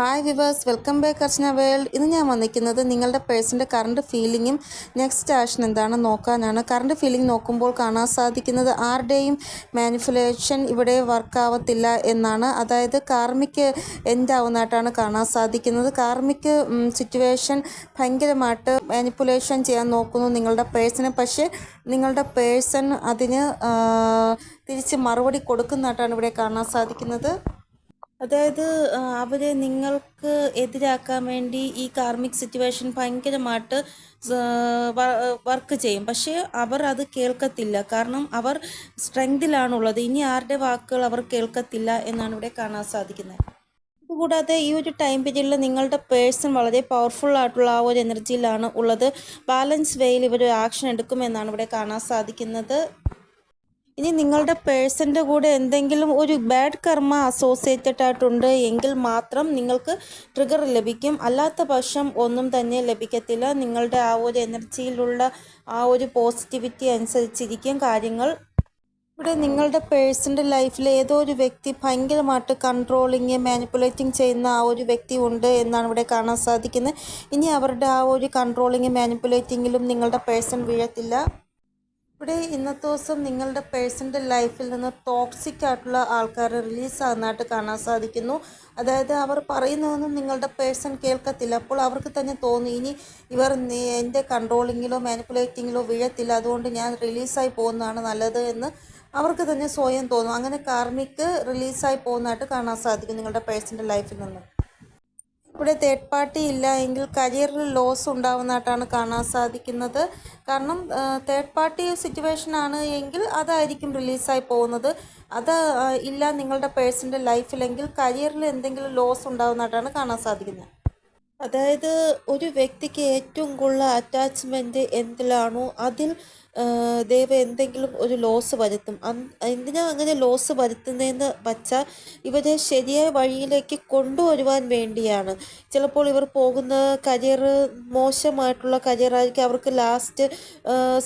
Hi viewers welcome back Archana world ഇന്ന് ഞാൻ വന്നിരിക്കുന്നത് നിങ്ങളുടെ പേഴ്സിന്റെ കറണ്ട് ഫീലിങ്ങും നെക്സ്റ്റ് ആക്ഷൻ എന്താണെന്ന് നോക്കാനാണ്. കറണ്ട് ഫീലിംഗ് നോക്കുമ്പോൾ കാണാൻ സാധിക്കുന്നത് ആരുടെയും മാനിഫുലേഷൻ ഇവിടെ വർക്കാവത്തില്ല എന്നാണ്. അതായത് കാർമിക് എൻഡ് ആവുന്നതായിട്ടാണ് കാണാൻ സാധിക്കുന്നത്. കാർമിക് സിറ്റുവേഷൻ ഭയങ്കരമായിട്ട് മാനിപ്പുലേഷൻ ചെയ്യാൻ നോക്കുന്നു നിങ്ങളുടെ പേഴ്സിനെ. പക്ഷേ നിങ്ങളുടെ പേഴ്സൺ അതിന് തിരിച്ച് മറുപടി കൊടുക്കുന്നതായിട്ടാണ് ഇവിടെ കാണാൻ സാധിക്കുന്നത്. അതായത് അവരെ നിങ്ങൾക്ക് എതിരാക്കാൻ വേണ്ടി ഈ കാർമിക് സിറ്റുവേഷൻ ഭയങ്കരമായിട്ട് വർക്ക് ചെയ്യും. പക്ഷേ അവർ അത് കേൾക്കത്തില്ല. കാരണം അവർ സ്ട്രെങ്തിലാണുള്ളത്. ഇനി ആരുടെ വാക്കുകൾ അവർ കേൾക്കത്തില്ല എന്നാണ് ഇവിടെ കാണാൻ സാധിക്കുന്നത്. കൂടാതെ ഈ ഒരു ടൈം പീരീഡിൽ നിങ്ങളുടെ പേഴ്സൺ വളരെ പവർഫുൾ ആയിട്ടുള്ള ആ ഒരു എനർജിയിലാണ് ഉള്ളത്. ബാലൻസ് വേയിൽ ഇവർ ആക്ഷൻ എടുക്കുമെന്നാണ് ഇവിടെ കാണാൻ സാധിക്കുന്നത്. ഇനി നിങ്ങളുടെ പേഴ്സന്റെ കൂടെ എന്തെങ്കിലും ഒരു ബാഡ് കർമ്മ അസോസിയേറ്റഡ് ആയിട്ടുണ്ട് എങ്കിൽ മാത്രം നിങ്ങൾക്ക് ട്രിഗർ ലഭിക്കും. അല്ലാത്ത പക്ഷം ഒന്നും തന്നെ ലഭിക്കത്തില്ല. നിങ്ങളുടെ ആ ഒരു എനർജിയിലുള്ള ആ ഒരു പോസിറ്റിവിറ്റി അനുസരിച്ചിരിക്കും കാര്യങ്ങൾ. ഇവിടെ നിങ്ങളുടെ പേഴ്സന്റെ ലൈഫിൽ ഏതോ ഒരു വ്യക്തി ഭയങ്കരമായിട്ട് കൺട്രോളിങ് മാനിപ്പുലേറ്റിംഗ് ചെയ്യുന്ന ആ ഒരു വ്യക്തി ഉണ്ട് എന്നാണ് ഇവിടെ കാണാൻ സാധിക്കുന്നത്. ഇനി അവരുടെ ആ ഒരു കൺട്രോളിങ് മാനിപ്പുലേറ്റിങ്ങിലും നിങ്ങളുടെ പേഴ്സൺ വീഴത്തില്ല. ഇവിടെ ഇന്നത്തെ ദിവസം നിങ്ങളുടെ പേഴ്സണൽ ലൈഫിൽ നിന്ന് ടോക്സിക് ആയിട്ടുള്ള ആൾക്കാർ റിലീസ് ആകുന്നതായിട്ട് കാണാൻ സാധിക്കുന്നു. അതായത് അവർ പറയുന്നതൊന്നും നിങ്ങളുടെ പേഴ്സൺ കേൾക്കത്തില്ല. അപ്പോൾ അവർക്ക് തന്നെ തോന്നി ഇനി ഇവർ എന്റെ കൺട്രോളിങ്ങിലോ മാനിപ്പുലേറ്റിങ്ങിലോ വീഴത്തില്ല. അതുകൊണ്ട് ഞാൻ റിലീസായി പോകുന്നതാണ് നല്ലത് എന്ന് അവർക്ക് തന്നെ സ്വയം തോന്നും. അങ്ങനെ കാർമിക്ക് റിലീസായി പോകുന്നതായിട്ട് കാണാൻ സാധിക്കും നിങ്ങളുടെ പേഴ്സന്റെ ലൈഫിൽ നിന്ന്. ഇവിടെ തേർഡ് പാർട്ടി ഇല്ല എങ്കിൽ കരിയറിൽ ലോസ് ഉണ്ടാവുന്നതായിട്ടാണ് കാണാൻ സാധിക്കുന്നത്. കാരണം തേർഡ് പാർട്ടി സിറ്റുവേഷൻ ആണ് എങ്കിൽ അതായിരിക്കും റിലീസായി പോകുന്നത്. അത് ഇല്ല നിങ്ങളുടെ പേഴ്സന്റെ ലൈഫിലെങ്കിൽ കരിയറിൽ എന്തെങ്കിലും ലോസ് ഉണ്ടാവുന്നതായിട്ടാണ് കാണാൻ സാധിക്കുന്നത്. അതായത് ഒരു വ്യക്തിക്ക് ഏറ്റവും കൂടുതൽ അറ്റാച്ച്മെന്റ് എന്തിലാണോ അതിൽ ദൈവം എന്തെങ്കിലും ഒരു ലോസ് വരുത്തും. എന്തിനാ അങ്ങനെ ലോസ് വരുത്തുന്നതെന്ന് വച്ചാൽ ഇവരെ ശരിയായ വഴിയിലേക്ക് കൊണ്ടുവരുവാൻ വേണ്ടിയാണ്. ചിലപ്പോൾ ഇവർ പോകുന്ന കരിയർ മോശമായിട്ടുള്ള കരിയറായിരിക്കും അവർക്ക് ലാസ്റ്റ്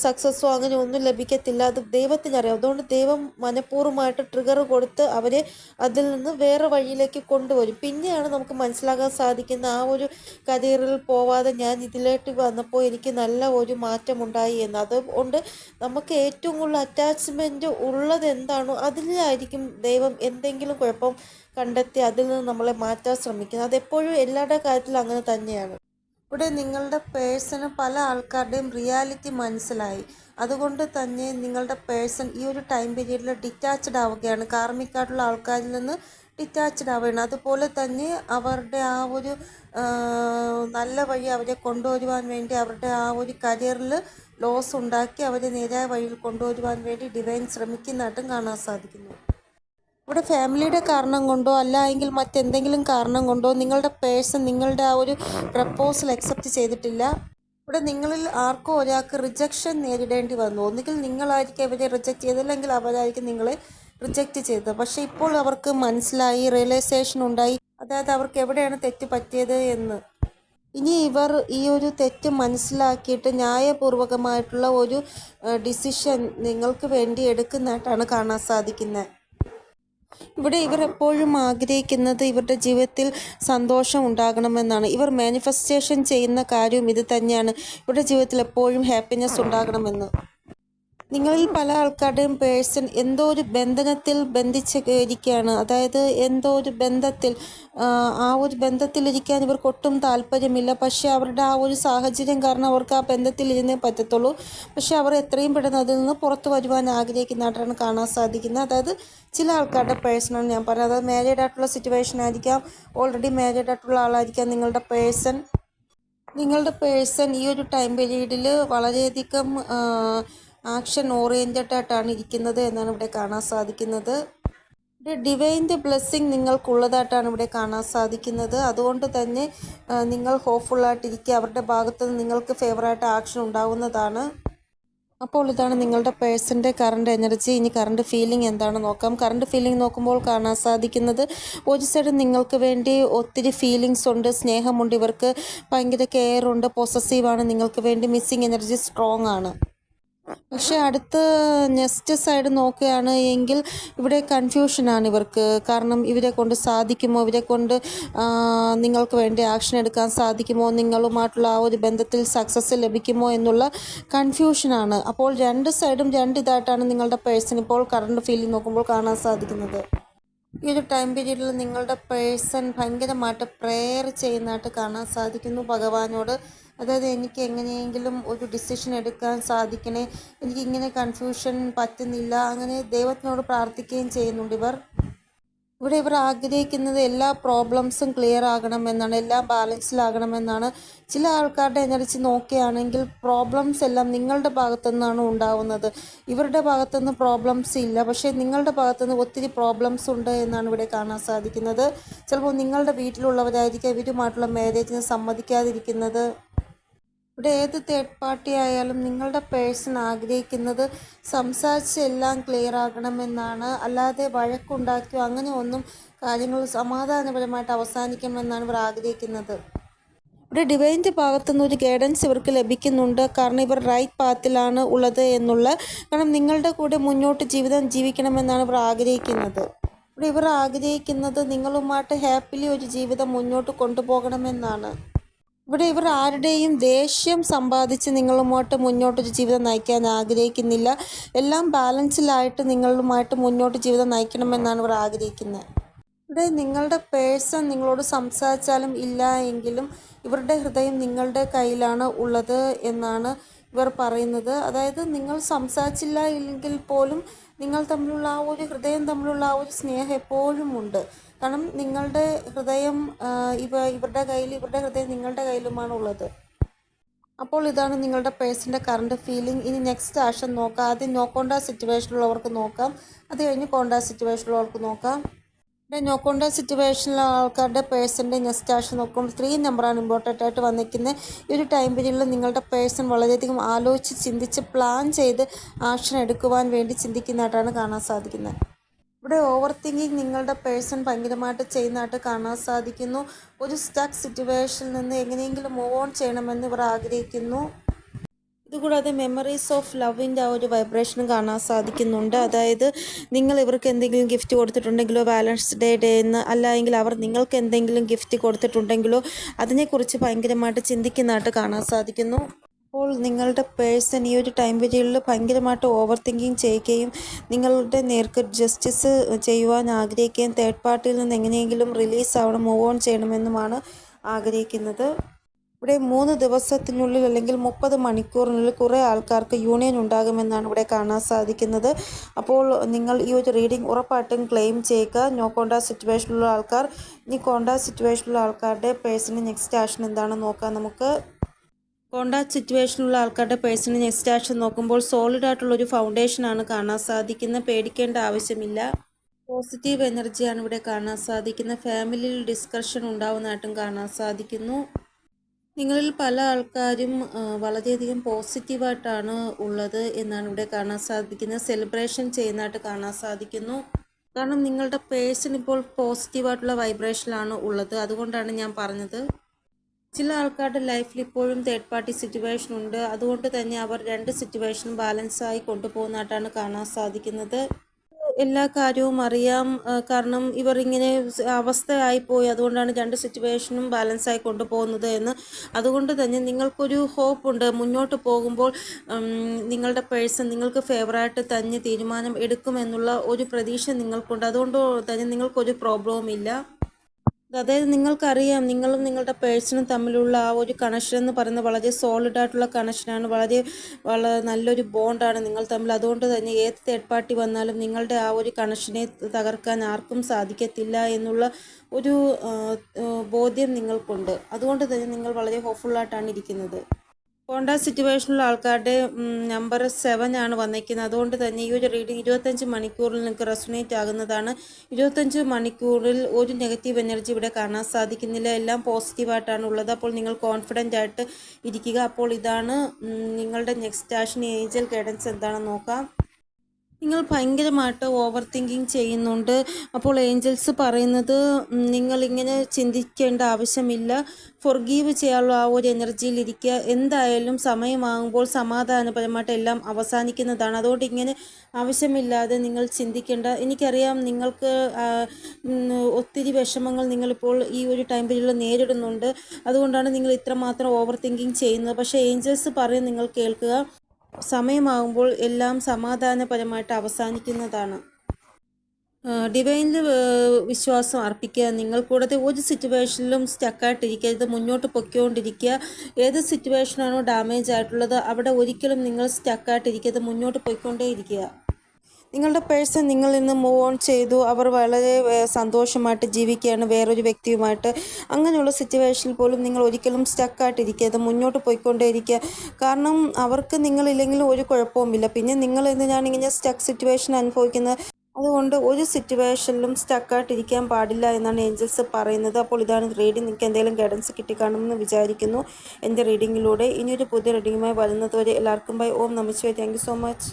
സക്സസ്സോ അങ്ങനെ ഒന്നും ലഭിക്കത്തില്ല. അത് ദൈവത്തിനറിയാം. അതുകൊണ്ട് ദൈവം മനഃപൂർവമായിട്ട് ട്രിഗർ കൊടുത്ത് അവരെ അതിൽ നിന്ന് വേറെ വഴിയിലേക്ക് കൊണ്ടുവരും. പിന്നെയാണ് നമുക്ക് മനസ്സിലാക്കാൻ സാധിക്കുന്ന ആ ഒരു കരിയറിൽ പോവാതെ ഞാൻ ഇതിലേക്ക് വന്നപ്പോൾ എനിക്ക് നല്ല ഒരു മാറ്റമുണ്ടായി എന്ന്. അതുകൊണ്ട് നമുക്ക് ഏറ്റവും കൂടുതൽ അറ്റാച്ച്മെന്റ് ഉള്ളത് എന്താണോ അതിലായിരിക്കും ദൈവം എന്തെങ്കിലും കുഴപ്പം കണ്ടെത്തി അതിൽ നിന്ന് നമ്മളെ മാറ്റാൻ ശ്രമിക്കുന്നത്. അതെപ്പോഴും എല്ലാവരുടെ കാര്യത്തിലും അങ്ങനെ തന്നെയാണ്. ഇവിടെ നിങ്ങളുടെ പേഴ്സണ് പല ആൾക്കാരുടെയും റിയാലിറ്റി മനസ്സിലായി. അതുകൊണ്ട് തന്നെ നിങ്ങളുടെ പേഴ്സൺ ഈ ഒരു ടൈം പീരീഡിൽ ഡിറ്റാച്ച്ഡ് ആവുകയാണ്. കാർമിക്കായിട്ടുള്ള ആൾക്കാരിൽ നിന്ന് ഡിറ്റാച്ച്ഡ് ആവുകയാണ്. അതുപോലെ തന്നെ അവരുടെ ആ ഒരു നല്ല വഴി അവരെ കൊണ്ടുവരുവാൻ വേണ്ടി അവരുടെ ആ ഒരു കരിയറിൽ ലോസ് ഉണ്ടാക്കി അവരെ നേരായ വഴിയിൽ കൊണ്ടുവരുവാൻ വേണ്ടി ഡിവൈൻ ശ്രമിക്കുന്നതായിട്ടും കാണാൻ സാധിക്കുന്നു. ഇവിടെ ഫാമിലിയുടെ കാരണം കൊണ്ടോ അല്ല എങ്കിൽ മറ്റെന്തെങ്കിലും കാരണം കൊണ്ടോ നിങ്ങളുടെ പേഴ്സൺ നിങ്ങളുടെ ആ ഒരു പ്രപ്പോസൽ അക്സെപ്റ്റ് ചെയ്തിട്ടില്ല. ഇവിടെ നിങ്ങളിൽ ആർക്കോ ഒരാൾക്ക് റിജക്ഷൻ നേരിടേണ്ടി വന്നു. ഒന്നുകിൽ നിങ്ങളായിരിക്കും അവരെ റിജക്റ്റ് ചെയ്തില്ലെങ്കിൽ അവരായിരിക്കും നിങ്ങളെ റിജക്റ്റ് ചെയ്തത്. പക്ഷേ ഇപ്പോൾ അവർക്ക് മനസ്സിലായി റിയലൈസേഷൻ ഉണ്ടായി. അതായത് അവർക്ക് എവിടെയാണ് തെറ്റ് പറ്റിയത് എന്ന്. ഇനി ഇവർ ഈ ഒരു തെറ്റ് മനസ്സിലാക്കിയിട്ട് ന്യായപൂർവകമായിട്ടുള്ള ഒരു ഡിസിഷൻ നിങ്ങൾക്ക് വേണ്ടി എടുക്കുന്നതായിട്ടാണ് കാണാൻ സാധിക്കുന്നത്. ഇവിടെ ഇവർ എപ്പോഴും ആഗ്രഹിക്കുന്നത് ഇവരുടെ ജീവിതത്തിൽ സന്തോഷം ഉണ്ടാകണമെന്നാണ്. ഇവർ മാനിഫെസ്റ്റേഷൻ ചെയ്യുന്ന കാര്യവും ഇത് തന്നെയാണ്. ഇവരുടെ ജീവിതത്തിൽ എപ്പോഴും ഹാപ്പിനെസ് ഉണ്ടാകണമെന്ന്. നിങ്ങളിൽ പല ആൾക്കാരുടെയും പേഴ്സൺ എന്തോ ഒരു ബന്ധനത്തിൽ ബന്ധിച്ച് ഇരിക്കുകയാണ് അതായത് എന്തോ ഒരു ബന്ധത്തിൽ ആ, ഒരു ബന്ധത്തിലിരിക്കാൻ ഇവർക്ക് ഒട്ടും താല്പര്യമില്ല. പക്ഷേ അവരുടെ ആ ഒരു സാഹചര്യം കാരണം അവർക്ക് ആ ബന്ധത്തിൽ ഇരുന്നേ പറ്റത്തുള്ളൂ. പക്ഷേ അവർ എത്രയും പെട്ടെന്ന് അതിൽ നിന്ന് പുറത്തു വരുവാൻ ആഗ്രഹിക്കുന്നതായിട്ടാണ് കാണാൻ സാധിക്കുന്നത്. അതായത് ചില ആൾക്കാരുടെ പേഴ്സണാണ് ഞാൻ പറഞ്ഞത്. അതായത് മാരീഡ് ആയിട്ടുള്ള സിറ്റുവേഷൻ ആയിരിക്കാം ഓൾറെഡി മാരീഡ് ആയിട്ടുള്ള ആളായിരിക്കാം നിങ്ങളുടെ പേഴ്സൺ. നിങ്ങളുടെ പേഴ്സൺ ഈ ഒരു ടൈം പീരീഡിൽ വളരെയധികം ആക്ഷൻ ഓറിയന്റഡ് ആയിട്ടാണ് ഇരിക്കുന്നത് എന്നാണ് ഇവിടെ കാണാൻ സാധിക്കുന്നത്. ഇവിടെ ഡിവൈന്റെ ബ്ലെസ്സിങ് നിങ്ങൾക്കുള്ളതായിട്ടാണ് ഇവിടെ കാണാൻ സാധിക്കുന്നത്. അതുകൊണ്ട് തന്നെ നിങ്ങൾ ഹോപ്പ്ഫുള്ളായിട്ടിരിക്കുക അവരുടെ ഭാഗത്ത് നിന്ന് നിങ്ങൾക്ക് ഫേവറായിട്ട് ആക്ഷൻ ഉണ്ടാവുന്നതാണ്. അപ്പോൾ ഇതാണ് നിങ്ങളുടെ പേഴ്സന്റെ കറണ്ട് എനർജി. ഇനി കറണ്ട് ഫീലിംഗ് എന്താണ് നോക്കാം. കറണ്ട് ഫീലിംഗ് നോക്കുമ്പോൾ കാണാൻ സാധിക്കുന്നത് ഒരു സൈഡ് നിങ്ങൾക്ക് വേണ്ടി ഒത്തിരി ഫീലിങ്സ് ഉണ്ട് സ്നേഹമുണ്ട് ഇവർക്ക് ഭയങ്കര കെയർ ഉണ്ട് പൊസസീവാണ് നിങ്ങൾക്ക് വേണ്ടി മിസ്സിങ് എനർജി സ്ട്രോങ് ആണ്. പക്ഷേ അടുത്ത നെക്സ്റ്റ് സൈഡ് നോക്കുകയാണ് എങ്കിൽ ഇവിടെ കൺഫ്യൂഷനാണ് ഇവർക്ക്. കാരണം ഇവരെ കൊണ്ട് സാധിക്കുമോ? ഇവരെ കൊണ്ട് നിങ്ങൾക്ക് വേണ്ടി ആക്ഷൻ എടുക്കാൻ സാധിക്കുമോ? നിങ്ങളുമായിട്ടുള്ള ആ ഒരു ബന്ധത്തിൽ സക്സസ് ലഭിക്കുമോ എന്നുള്ള കൺഫ്യൂഷനാണ്. അപ്പോൾ രണ്ട് സൈഡും രണ്ട് ഇതായിട്ടാണ് നിങ്ങളുടെ പേഴ്സൺ ഇപ്പോൾ കറണ്ട് ഫീലിംഗ് നോക്കുമ്പോൾ കാണാൻ സാധിക്കുന്നത്. ഈ ഒരു ടൈം പീരീഡിൽ നിങ്ങളുടെ പേഴ്സൺ ഭയങ്കരമായിട്ട് പ്രെയർ ചെയ്യുന്നതായിട്ട് കാണാൻ സാധിക്കുന്നു ഭഗവാനോട്. അതായത് എനിക്ക് എങ്ങനെയെങ്കിലും ഒരു ഡിസിഷൻ എടുക്കാൻ സാധിക്കണേ. എനിക്കിങ്ങനെ കൺഫ്യൂഷൻ പറ്റുന്നില്ല. അങ്ങനെ ദൈവത്തിനോട് പ്രാർത്ഥിക്കുകയും ചെയ്യുന്നുണ്ട് ഇവർ. ഇവിടെ ഇവർ ആഗ്രഹിക്കുന്നത് എല്ലാ പ്രോബ്ലംസും ക്ലിയർ ആകണമെന്നാണ് എല്ലാം ബാലൻസിലാകണമെന്നാണ് ചില ആൾക്കാരുടെ എനർജി നോക്കുകയാണെങ്കിൽ പ്രോബ്ലംസ് എല്ലാം നിങ്ങളുടെ ഭാഗത്തു നിന്നാണ് ഉണ്ടാവുന്നത്. ഇവരുടെ ഭാഗത്തുനിന്ന് പ്രോബ്ലംസ് ഇല്ല. പക്ഷേ നിങ്ങളുടെ ഭാഗത്തുനിന്ന് ഒത്തിരി പ്രോബ്ലംസ് ഉണ്ട് എന്നാണ് ഇവിടെ കാണാൻ സാധിക്കുന്നത്. ചിലപ്പോൾ നിങ്ങളുടെ വീട്ടിലുള്ളവരായിരിക്കും ഇവരുമായിട്ടുള്ള മാരേജിന് സമ്മതിക്കാതിരിക്കുന്നത്. ഇവിടെ ഏത് തേർഡ് പാർട്ടി ആയാലും നിങ്ങളുടെ പേഴ്സൺ ആഗ്രഹിക്കുന്നത് സംസാരിച്ച് എല്ലാം ക്ലിയർ ആകണമെന്നാണ്. അല്ലാതെ വഴക്കുണ്ടാക്കിയോ അങ്ങനെ ഒന്നും കാര്യങ്ങൾ സമാധാനപരമായിട്ട് അവസാനിക്കണമെന്നാണ് ഇവർ ആഗ്രഹിക്കുന്നത്. ഇവിടെ ഡിവൈന്റെ ഭാഗത്തുനിന്ന് ഒരു ഗൈഡൻസ് ഇവർക്ക് ലഭിക്കുന്നുണ്ട്. കാരണം ഇവർ റൈറ്റ് പാത്തിലാണ് ഉള്ളത് എന്നുള്ള. കാരണം നിങ്ങളുടെ കൂടെ മുന്നോട്ട് ജീവിതം ജീവിക്കണമെന്നാണ് ഇവർ ആഗ്രഹിക്കുന്നത്. ഇവിടെ ഇവർ ആഗ്രഹിക്കുന്നത് നിങ്ങളുമായിട്ട് ഹാപ്പിലി ഒരു ജീവിതം മുന്നോട്ട് കൊണ്ടുപോകണമെന്നാണ്. ഇവിടെ ഇവർ ആരുടെയും ദേഷ്യം സമ്പാദിച്ച് നിങ്ങളുമായിട്ട് മുന്നോട്ടൊരു ജീവിതം നയിക്കാൻ ആഗ്രഹിക്കുന്നില്ല. എല്ലാം ബാലൻസിലായിട്ട് നിങ്ങളുമായിട്ട് മുന്നോട്ട് ജീവിതം നയിക്കണമെന്നാണ് ഇവർ ആഗ്രഹിക്കുന്നത്. ഇവിടെ നിങ്ങളുടെ പേഴ്സൺ നിങ്ങളോട് സംസാരിച്ചാലും ഇല്ല എങ്കിലും ഇവരുടെ ഹൃദയം നിങ്ങളുടെ കയ്യിലാണ് ഉള്ളത് എന്നാണ് ഇവർ പറയുന്നത്. അതായത് നിങ്ങൾ സംസാരിച്ചില്ല എങ്കിൽ പോലും നിങ്ങൾ തമ്മിലുള്ള ആ ഒരു ഹൃദയം തമ്മിലുള്ള ആ ഒരു സ്നേഹം എപ്പോഴും ഉണ്ട്. കാരണം നിങ്ങളുടെ ഹൃദയം ഇവ ഇവരുടെ കയ്യിൽ ഇവരുടെ ഹൃദയം നിങ്ങളുടെ കയ്യിലുമാണ് ഉള്ളത്. അപ്പോൾ ഇതാണ് നിങ്ങളുടെ പേഴ്സിന്റെ കറണ്ട് ഫീലിംഗ്. ഇനി നെക്സ്റ്റ് ആക്ഷൻ നോക്കാം. ആദ്യം നോ സിറ്റുവേഷൻ ഉള്ളവർക്ക് നോക്കാം. അത് കഴിഞ്ഞ് കോണ്ടാ സിറ്റുവേഷനിലുള്ളവർക്ക് നോക്കാം. ഇവിടെ നോ കോണ്ടാ സിറ്റുവേഷനിലെ ആൾക്കാരുടെ പേഴ്സന്റെ നെക്സ്റ്റ് ആക്ഷൻ നോക്കുമ്പോൾ ത്രീ നമ്പറാണ് ഇമ്പോർട്ടന്റ് ആയിട്ട് വന്നിരിക്കുന്നത് ഈ ഒരു ടൈം പീരീഡിൽ നിങ്ങളുടെ പേഴ്സൺ വളരെയധികം ആലോചിച്ച് ചിന്തിച്ച് പ്ലാൻ ചെയ്ത് ആക്ഷൻ എടുക്കുവാൻ വേണ്ടി ചിന്തിക്കുന്നതായിട്ടാണ് കാണാൻ സാധിക്കുന്നത് ഇവിടെ ഓവർ തിങ്കിങ് നിങ്ങളുടെ പേഴ്സൺ ഭയങ്കരമായിട്ട് ചെയ്യുന്നതായിട്ട് കാണാൻ സാധിക്കുന്നു. ഒരു സ്റ്റക്ക് സിറ്റുവേഷനിൽ നിന്ന് എങ്ങനെയെങ്കിലും മൂവ് ഓൺ ചെയ്യണമെന്ന് ഇവർ ആഗ്രഹിക്കുന്നു. ഇതുകൂടാതെ മെമ്മറീസ് ഓഫ് ലവിന്റെ ആ ഒരു വൈബ്രേഷനും കാണാൻ സാധിക്കുന്നുണ്ട്. അതായത് നിങ്ങൾ ഇവർക്ക് എന്തെങ്കിലും ഗിഫ്റ്റ് കൊടുത്തിട്ടുണ്ടെങ്കിലോ വാലൻസ് ഡേ ഡേ എന്ന് അല്ലെങ്കിൽ അവർ നിങ്ങൾക്ക് എന്തെങ്കിലും ഗിഫ്റ്റ് കൊടുത്തിട്ടുണ്ടെങ്കിലോ അതിനെക്കുറിച്ച് ഭയങ്കരമായിട്ട് ചിന്തിക്കുന്നതായിട്ട് കാണാൻ സാധിക്കുന്നു. അപ്പോൾ നിങ്ങളുടെ പേഴ്സൺ ഈ ഒരു ടൈം പീരീഡിൽ ഭയങ്കരമായിട്ട് ഓവർ തിങ്കിങ് ചെയ്യുകയും നിങ്ങളുടെ നേർക്ക് ജസ്റ്റിസ് ചെയ്യുവാൻ ആഗ്രഹിക്കുകയും തേർഡ് പാർട്ടിയിൽ നിന്ന് എങ്ങനെയെങ്കിലും റിലീസ് ആവണം മൂവ് ഓൺ ചെയ്യണമെന്നുമാണ് ആഗ്രഹിക്കുന്നത്. ഇവിടെ മൂന്ന് ദിവസത്തിനുള്ളിൽ അല്ലെങ്കിൽ മുപ്പത് മണിക്കൂറിനുള്ളിൽ കുറേ ആൾക്കാർക്ക് യൂണിയൻ ഉണ്ടാകുമെന്നാണ് ഇവിടെ കാണാൻ സാധിക്കുന്നത്. അപ്പോൾ നിങ്ങൾ ഈ ഒരു റീഡിംഗ് ഉറപ്പായിട്ടും ക്ലെയിം ചെയ്യുക. നോ കോണ്ടാ സിറ്റുവേഷനിലുള്ള ആൾക്കാർ ഇനി കോണ്ടാ സിറ്റുവേഷനിലുള്ള ആൾക്കാരുടെ പേഴ്സണൽ നെക്സ്റ്റ് ആക്ഷൻ എന്താണെന്ന് നോക്കാം നമുക്ക്. കോണ്ടാക്ട് സിറ്റുവേഷനുള്ള ആൾക്കാരുടെ പേഴ്സണൽ നെക്സ്റ്റ് ആക്ഷൻ നോക്കുമ്പോൾ സോളിഡ് ആയിട്ടുള്ള ഒരു ഫൗണ്ടേഷനാണ് കാണാൻ സാധിക്കുന്നത് പേടിക്കേണ്ട ആവശ്യമില്ല. പോസിറ്റീവ് എനർജിയാണ് ഇവിടെ കാണാൻ സാധിക്കുന്നത് ഫാമിലിയിൽ ഡിസ്കഷൻ ഉണ്ടാവുന്നതായിട്ടും കാണാൻ സാധിക്കുന്നു. നിങ്ങളിൽ പല ആൾക്കാരും വളരെയധികം പോസിറ്റീവായിട്ടാണ് ഉള്ളത് എന്നാണ് ഇവിടെ കാണാൻ സാധിക്കുന്നത്. സെലിബ്രേഷൻ ചെയ്യുന്നതായിട്ട് കാണാൻ സാധിക്കുന്നു. കാരണം നിങ്ങളുടെ പേഴ്സൺ ഇപ്പോൾ പോസിറ്റീവായിട്ടുള്ള വൈബ്രേഷനിലാണ് ഉള്ളത്. അതുകൊണ്ടാണ് ഞാൻ പറഞ്ഞത്. ചില ആൾക്കാരുടെ ലൈഫിൽ ഇപ്പോഴും തേർഡ് പാർട്ടി സിറ്റുവേഷൻ ഉണ്ട്. അതുകൊണ്ട് തന്നെ അവർ രണ്ട് സിറ്റുവേഷനും ബാലൻസായി കൊണ്ടുപോകുന്നതായിട്ടാണ് കാണാൻ സാധിക്കുന്നത്. എല്ലാ കാര്യവും അറിയാം. കാരണം ഇവർ ഇങ്ങനെ അവസ്ഥയായി അവസ്ഥയായിപ്പോയി അതുകൊണ്ടാണ് രണ്ട് സിറ്റുവേഷനും ബാലൻസായി കൊണ്ടുപോകുന്നത് എന്ന്. അതുകൊണ്ട് തന്നെ നിങ്ങൾക്കൊരു ഹോപ്പ് ഉണ്ട്. മുന്നോട്ട് പോകുമ്പോൾ നിങ്ങളുടെ പേഴ്സൺ നിങ്ങൾക്ക് ഫേവറായിട്ട് തന്നെ തീരുമാനം എടുക്കുമെന്നുള്ള ഒരു പ്രതീക്ഷ നിങ്ങൾക്കുണ്ട്. അതുകൊണ്ട് തന്നെ നിങ്ങൾക്കൊരു പ്രോബ്ലവും ഇല്ല. അതായത് നിങ്ങൾക്കറിയാം നിങ്ങളും നിങ്ങളുടെ പേഴ്സണും തമ്മിലുള്ള ആ ഒരു കണക്ഷൻ എന്ന് പറയുന്നത് വളരെ സോളിഡ് ആയിട്ടുള്ള കണക്ഷനാണ് വളരെ വളരെ നല്ലൊരു ബോണ്ടാണ് നിങ്ങൾ തമ്മിൽ. അതുകൊണ്ട് തന്നെ ഏത് തേർഡ് പാർട്ടി വന്നാലും നിങ്ങളുടെ ആ ഒരു കണക്ഷനെ തകർക്കാൻ ആർക്കും സാധിക്കത്തില്ല എന്നുള്ള ഒരു ബോധ്യം നിങ്ങൾക്കുണ്ട്. അതുകൊണ്ട് തന്നെ നിങ്ങൾ വളരെ ഹോപ്പ്ഫുള്ളായിട്ടാണ് ഇരിക്കുന്നത്. കോണ്ടാ സിറ്റുവേഷനിലുള്ള ആൾക്കാരുടെ നമ്പർ സെവൻ ആണ് വന്നിരിക്കുന്നത്. അതുകൊണ്ട് തന്നെ ഈ ഒരു റീഡിങ് ഇരുപത്തഞ്ച് മണിക്കൂറിൽ നിങ്ങൾക്ക് റെസൊണേറ്റ് ആകുന്നതാണ്. ഇരുപത്തഞ്ച് മണിക്കൂറിൽ ഒരു നെഗറ്റീവ് എനർജി ഇവിടെ കാണാൻ സാധിക്കുന്നില്ല. എല്ലാം പോസിറ്റീവായിട്ടാണ് ഉള്ളത്. അപ്പോൾ നിങ്ങൾ കോൺഫിഡന്റ് ആയിട്ട് ഇരിക്കുക. അപ്പോൾ ഇതാണ് നിങ്ങളുടെ നെക്സ്റ്റ് ആഷൻ ഏഞ്ചൽ ഗൈഡൻസ് എന്താണെന്ന് നോക്കാം. നിങ്ങൾ ഭയങ്കരമായിട്ട് ഓവർ തിങ്കിങ് ചെയ്യുന്നുണ്ട്. അപ്പോൾ ഏഞ്ചൽസ് പറയുന്നത് നിങ്ങളിങ്ങനെ ചിന്തിക്കേണ്ട ആവശ്യമില്ല. ഫൊർഗീവ് ചെയ്യാനുള്ള ആ ഒരു എനർജിയിലിരിക്കുക എന്തായാലും സമയമാകുമ്പോൾ സമാധാനപരമായിട്ട് എല്ലാം അവസാനിക്കുന്നതാണ്. അതുകൊണ്ട് ഇങ്ങനെ ആവശ്യമില്ലാതെ നിങ്ങൾ ചിന്തിക്കേണ്ട. എനിക്കറിയാം നിങ്ങൾക്ക് ഒത്തിരി വിഷമങ്ങൾ നിങ്ങളിപ്പോൾ ഈ ഒരു ടൈം പീരീഡിൽ നേരിടുന്നുണ്ട്. അതുകൊണ്ടാണ് നിങ്ങൾ ഇത്രമാത്രം ഓവർ തിങ്കിങ് ചെയ്യുന്നത്. പക്ഷേ ഏഞ്ചൽസ് പറയും നിങ്ങൾ കേൾക്കുക. സമയമാകുമ്പോൾ എല്ലാം സമാധാനപരമായിട്ട് അവസാനിക്കുന്നതാണ്. ഡിവൈനിൽ വിശ്വാസം അർപ്പിക്കുക നിങ്ങൾ കൂടാതെ ഒരു സിറ്റുവേഷനിലും സ്റ്റക്കായിട്ടിരിക്കരുത് മുന്നോട്ട് പൊയ്ക്കൊണ്ടിരിക്കുക. ഏത് സിറ്റുവേഷനാണോ ഡാമേജ് ആയിട്ടുള്ളത് അവിടെ ഒരിക്കലും നിങ്ങൾ സ്റ്റക്കായിട്ടിരിക്കരുത് മുന്നോട്ട് പോയിക്കൊണ്ടേയിരിക്കുക. നിങ്ങളുടെ പേഴ്സൺ നിങ്ങളിൽ നിന്ന് മൂവ് ഓൺ ചെയ്തു. അവർ വളരെ സന്തോഷമായിട്ട് ജീവിക്കുകയാണ്. വേറൊരു വ്യക്തിയുമായിട്ട് അങ്ങനെയുള്ള സിറ്റുവേഷനിൽ പോലും നിങ്ങൾ ഒരിക്കലും സ്റ്റക്കായിട്ടിരിക്കരുത് മുന്നോട്ട് പോയിക്കൊണ്ടേയിരിക്കുക. കാരണം അവർക്ക് നിങ്ങളില്ലെങ്കിലും ഒരു കുഴപ്പവുമില്ല. പിന്നെ നിങ്ങൾ എന്തിനാണ് ഇങ്ങനെ സ്റ്റക്ക് സിറ്റുവേഷൻ അനുഭവിക്കുന്നത്. അതുകൊണ്ട് ഒരു സിറ്റുവേഷനിലും സ്റ്റക്കായിട്ടിരിക്കാൻ പാടില്ല എന്നാണ് ഏഞ്ചൽസ് പറയുന്നത്. അപ്പോൾ ഇതാണ് റീഡിംഗ് നിങ്ങൾക്ക് എന്തെങ്കിലും ഗൈഡൻസ് കിട്ടിക്കാണുമെന്ന് വിചാരിക്കുന്നു. എന്റെ റീഡിങ്ങിലൂടെ ഇനിയൊരു പുതിയ റീഡിങ്ങുമായി വരുന്നതുവരെ എല്ലാവർക്കും ബൈ ഓം നമസ്തേ താങ്ക് സോ മച്ച്